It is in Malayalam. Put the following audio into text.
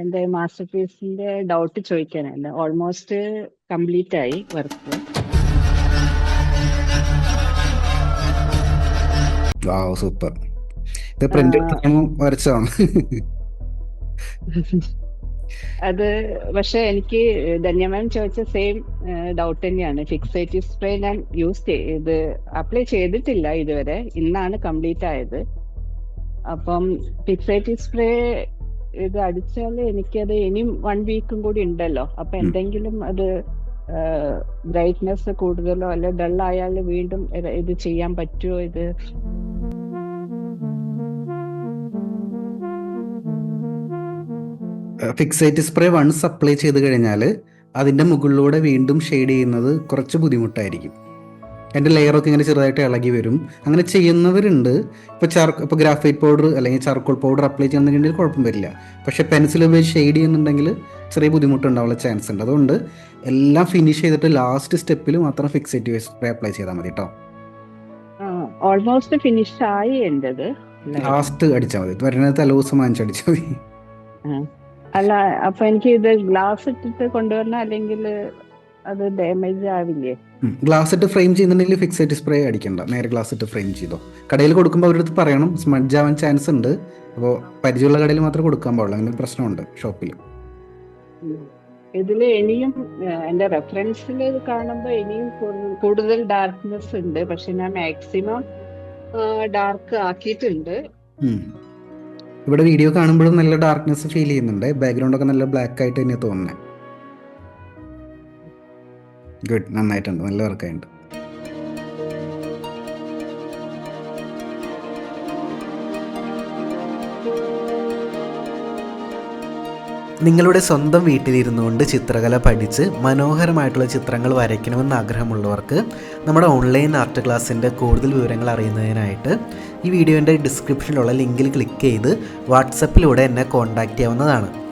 എന്റെ മാസ്റ്റർ പീസിന്റെ ഡൗട്ട് ചോദിക്കാനല്ല ഓൾമോസ്റ്റ് കംപ്ലീറ്റ് ആയി വർക്ക്. Wow super. ഇത് പ്രിന്റ് വരച്ചതാണ്. അത് പക്ഷെ എനിക്ക് ധന്യമാൻ ചോദിച്ച സെയിം ഡൗട്ട് തന്നെയാണ്. ഫിക്സേറ്റീവ് സ്പ്രേ ഞാൻ യൂസ് ചെയ്ത് അപ്ലൈ ചെയ്തിട്ടില്ല ഇതുവരെ. ഇന്നാണ് കംപ്ലീറ്റ് ആയത്. അപ്പം ഫിക്സേറ്റീവ് സ്പ്രേ ഇത് അടിച്ചാൽ എനിക്കത് ഇനിയും വൺ വീക്കും കൂടി ഉണ്ടല്ലോ. അപ്പൊ എന്തെങ്കിലും അത് ബ്രൈറ്റ്നെസ് കൂടുതലോ അല്ലെ ഡൾ ആയാൽ വീണ്ടും ഇത് ഇത് ചെയ്യാൻ പറ്റുമോ ഇത്? ഫിക്സൈറ്റ് സ്പ്രേ വൺസ് അപ്ലൈ ചെയ്ത് കഴിഞ്ഞാൽ അതിന്റെ മുകളിലൂടെ വീണ്ടും ഷെയ്ഡ് ചെയ്യുന്നത് കുറച്ച് ബുദ്ധിമുട്ടായിരിക്കും. എന്റെ ലെയറൊക്കെ ഇങ്ങനെ ചെറുതായിട്ട് ഇളകി വരും. അങ്ങനെ ചെയ്യുന്നവരുണ്ട്. ഇപ്പോൾ ചാർ ഇപ്പോൾ ഗ്രാഫൈറ്റ് പൗഡർ അല്ലെങ്കിൽ ചാർക്കോൾ പൗഡർ അപ്ലൈ ചെയ്യുന്നുണ്ടെങ്കിൽ കുഴപ്പം വരില്ല. പക്ഷേ പെൻസിൽ ഉപയോഗിച്ച് ഷെയ്ഡ് ചെയ്യുന്നുണ്ടെങ്കിൽ ചെറിയ ബുദ്ധിമുട്ടുണ്ടാവുള്ള ചാൻസ് ഉണ്ട്. അതുകൊണ്ട് എല്ലാം ഫിനിഷ് ചെയ്തിട്ട് ലാസ്റ്റ് സ്റ്റെപ്പിൽ മാത്രം ഫിക്സേറ്റ് സ്പ്രേ അപ്ലൈ ചെയ്താൽ മതി കേട്ടോ ഓൾമോസ്റ്റ് ഫിനിഷ് ആയി ലാസ്റ്റ് അടിച്ചാൽ മതി. വരുന്നത് തലേദിവസം വാങ്ങിച്ചടിച്ചാൽ മതി. അല്ല അപ്പൊ എനിക്ക് ഇത് ഗ്ലാസ് ഇട്ടിട്ട് കൊണ്ടുവരണം അല്ലെങ്കിൽ അത് ഡാമേജ് ആവില്ലേ? ഗ്ലാസ് ഇട്ട് ഫ്രെയിം ചെയ്യുന്നുണ്ടെങ്കിൽ ഫിക്സഡ് സ്പ്രേ അടിക്കണ്ട. നേരെ ഗ്ലാസ് ഇട്ട് ഫ്രെയിം ചെയ്തോ. കടയിൽ കൊടുക്കുമ്പോൾ അവരടുത്ത് പറയണം. സ്മഡ്ജ് ആവാൻ ചാൻസ് ഉണ്ട്. അപ്പോൾ പരിചയമുള്ള കടയിൽ മാത്രമേ കൊടുക്കാൻ പാടുള്ളൂ. അങ്ങനെ പ്രശ്നമുണ്ട് ഷോപ്പിൽ ഇതിൽ ഇനിയും എന്റെ റെഫറൻസിൽ കാണുമ്പോൾ ഇനിയും കൂടുതൽ ഡാർക്ക്നെസ് ഉണ്ട്. പക്ഷെ ഞാൻ മാക്സിമം ഡാർക്ക് ആക്കിയിട്ടുണ്ട്. ഇവിടെ വീഡിയോ കാണുമ്പോഴും നല്ല ഡാർക്ക്നെസ് ഫീൽ ചെയ്യുന്നുണ്ട്. ബാക്ക്ഗ്രൗണ്ട് ഒക്കെ നല്ല ബ്ലാക്ക് ആയിട്ട് തന്നെ തോന്നുന്നത് ഗുഡ് നന്നായിട്ടുണ്ട്. നല്ല വർക്കായിട്ടുണ്ട് നിങ്ങളുടെ സ്വന്തം വീട്ടിലിരുന്നുകൊണ്ട് ചിത്രകല പഠിച്ച് മനോഹരമായിട്ടുള്ള ചിത്രങ്ങൾ വരയ്ക്കണമെന്ന് ആഗ്രഹമുള്ളവർക്ക് നമ്മുടെ ഓൺലൈൻ ആർട്ട് ക്ലാസ്സിന്റെ കൂടുതൽ വിവരങ്ങൾ അറിയുന്നതിനായിട്ട് ഈ വീഡിയോന്റെ ഡിസ്ക്രിപ്ഷനിലുള്ള ലിങ്കിൽ ക്ലിക്ക് ചെയ്ത് വാട്സപ്പിലൂടെ എന്നെ കോൺടാക്റ്റ് ചെയ്യാവുന്നതാണ്.